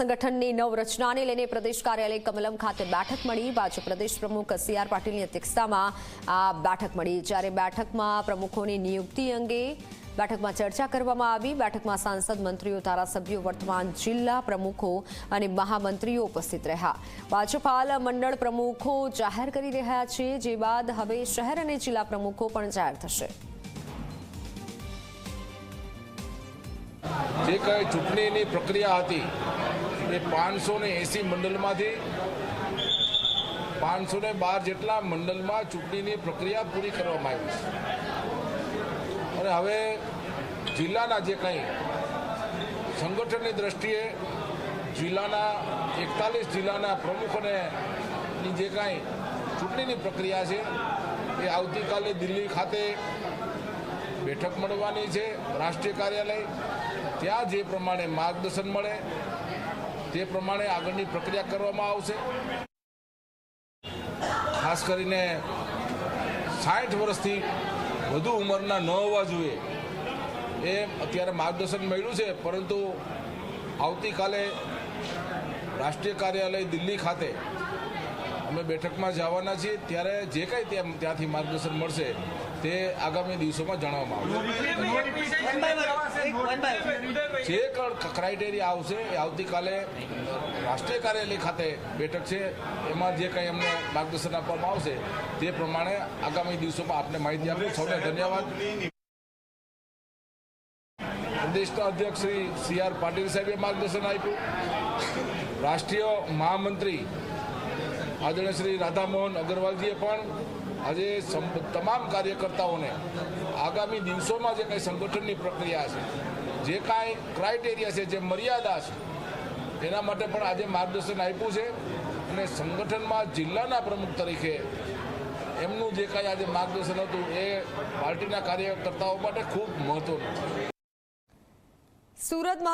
સંગઠનની નવરચનાને લઈને પ્રદેશ કાર્યાલય કમલમ ખાતે બેઠક મળી. ભાજપ પ્રદેશ પ્રમુખ સી પાટીલની અધ્યક્ષતામાં આ બેઠક મળી. જ્યારે બેઠકમાં પ્રમુખોની નિયુક્તિ અંગે બેઠકમાં ચર્ચા કરવામાં આવી. બેઠકમાં સાંસદ, મંત્રીઓ, ધારાસભ્યો, વર્તમાન જિલ્લા પ્રમુખો અને મહામંત્રીઓ ઉપસ્થિત રહ્યા. ભાજપ હાલ મંડળ પ્રમુખો જાહેર કરી રહ્યા છે. જે બાદ હવે શહેર અને જિલ્લા પ્રમુખો પણ જાહેર થશે. જે કંઈ ચૂંટણીની પ્રક્રિયા હતી એ પાંચસો ને એંસી મંડળમાંથી પાંચસો ને બાર જેટલા મંડળમાં ચૂંટણીની પ્રક્રિયા પૂરી કરવામાં આવી છે. અને હવે જિલ્લાના જે કંઈ સંગઠનની દ્રષ્ટિએ જિલ્લાના એકતાલીસ જિલ્લાના પ્રમુખોને જે કાંઈ ચૂંટણીની પ્રક્રિયા છે, એ આવતીકાલે દિલ્હી ખાતે બેઠક મળવાની છે, રાષ્ટ્રીય કાર્યાલય. ત્યાં જે પ્રમાણે માર્ગદર્શન મળે તે પ્રમાણે આગળની પ્રક્રિયા કરવામાં આવશે, ખાસ કરીને સાઠ વર્ષથી વધુ ઉંમરના ન હોવા જોઈએ, એ અત્યારે માર્ગદર્શન મળ્યું છે. પરંતુ આવતીકાલે રાષ્ટ્રીય કાર્યાલય દિલ્હી ખાતે અમે બેઠકમાં જવાના છીએ. ત્યારે જે કંઈ ત્યાં, ત્યાંથી માર્ગદર્શન મળશે, તે આગામી દિવસોમાં જણાવવામાં આવશે. જે ક્રાઇટેરિયા આવશે એ આવતીકાલે રાષ્ટ્રીય કાર્યાલય ખાતે બેઠક છે. એમાં જે કંઈ અમને માર્ગદર્શન આપવામાં આવશે તે પ્રમાણે આગામી દિવસોમાં આપને માહિતી આપું સૌને ધન્યવાદ. પ્રદેશના અધ્યક્ષ શ્રી સી આર પાટીલ સાહેબે માર્ગદર્શન આપ્યું. રાષ્ટ્રીય મહામંત્રી આદરણીય શ્રી રાધામોહન અગરવાલજીએ પણ આજે તમામ કાર્યકર્તાઓને આગામી દિવસોમાં જે કંઈ સંગઠનની પ્રક્રિયા છે જે કાંઈ ક્રાઇટેરિયા છે, જે મર્યાદા છે, એના માટે પણ આજે માર્ગદર્શન આપ્યું છે અને સંગઠનમાં જિલ્લાના પ્રમુખ તરીકે એમનું જે કાંઈ આજે માર્ગદર્શન હતું એ પાર્ટીના કાર્યકર્તાઓ માટે ખૂબ મહત્વનું સુરતમાં